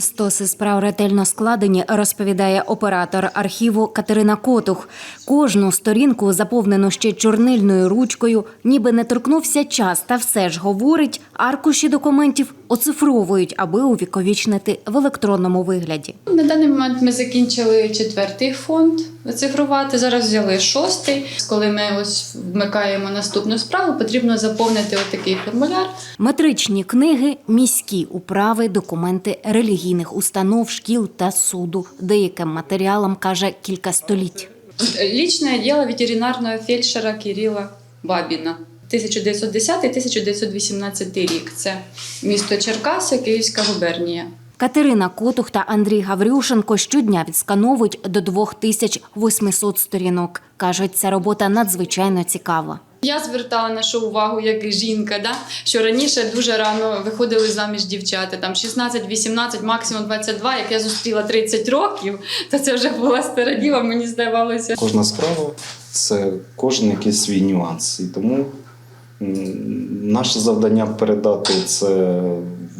Стоси справ ретельно складені, розповідає оператор архіву Катерина Котух. Кожну сторінку заповнену ще чорнильною ручкою, ніби не торкнувся час, та все ж говорить, аркуші документів оцифровують, аби увіковічнити в електронному вигляді. На даний момент ми закінчили четвертий фонд цифрувати. Зараз взяли шостий. Коли ми ось вмикаємо наступну справу, потрібно заповнити отакий формуляр. Метричні книги, міські управи, документи релігійних установ, шкіл та суду. Деяким матеріалам каже кілька століть. Лічне діло ветеринарного фельдшера Кирила Бабіна. 1910-1918 рік. Це місто Черкаси, Київська губернія. Катерина Котух та Андрій Гаврюшенко щодня відскановують до 2800 сторінок. Кажуть, ця робота надзвичайно цікава. Я звертала нашу увагу як і жінка, да? що раніше дуже рано виходили заміж дівчата, там 16-18, максимум 22. Як я зустріла 30 років, то це вже була стара діва, мені здавалося. Кожна справа це кожен якийсь свій нюанс. І тому наше завдання передати це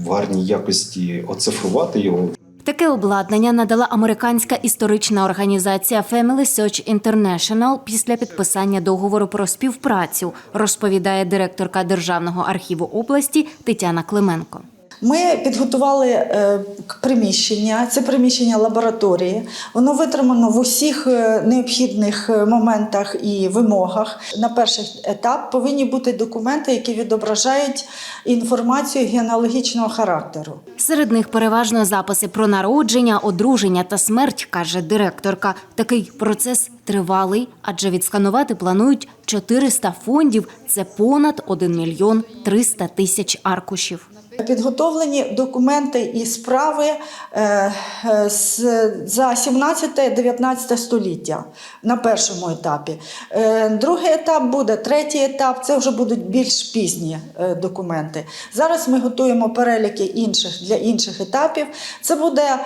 в гарній якості, оцифрувати його. Таке обладнання надала американська історична організація Family Search International після підписання договору про співпрацю, розповідає директорка Державного архіву області Тетяна Клименко. Ми підготували е, приміщення, це приміщення лабораторії. Воно витримано в усіх е, необхідних е, моментах і вимогах. На перший етап повинні бути документи, які відображають інформацію генеалогічного характеру. Серед них переважно записи про народження, одруження та смерть, каже директорка. Такий процес тривалий, адже відсканувати планують 400 фондів. Це понад 1 мільйон 300 тисяч аркушів. Підготовлені документи і справи е, е, за 17-19 століття на першому етапі. Е, Другий етап буде, третій етап це вже будуть більш пізні документи. Зараз ми готуємо переліки інших для інших етапів. Це буде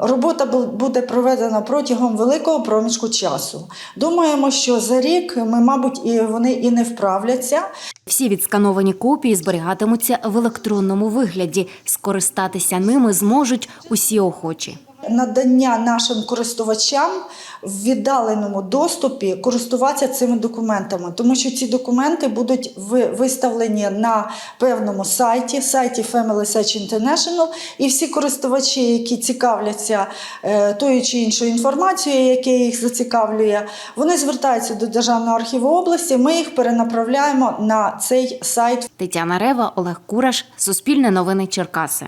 робота буде проведена протягом великого проміжку часу. Думаємо, що за рік ми, мабуть, і вони і не вправляться. Всі відскановані копії зберігатимуться в електронному вигляді. Скористатися ними зможуть усі охочі. Надання нашим користувачам в віддаленому доступі користуватися цими документами, тому що ці документи будуть виставлені на певному сайті, сайті Family Search International, і всі користувачі, які цікавляться е, тою чи іншою інформацією, яка їх зацікавлює, вони звертаються до Державного архіву області. Ми їх перенаправляємо на цей сайт Тетяна Рева, Олег Кураш, Суспільне новини Черкаси.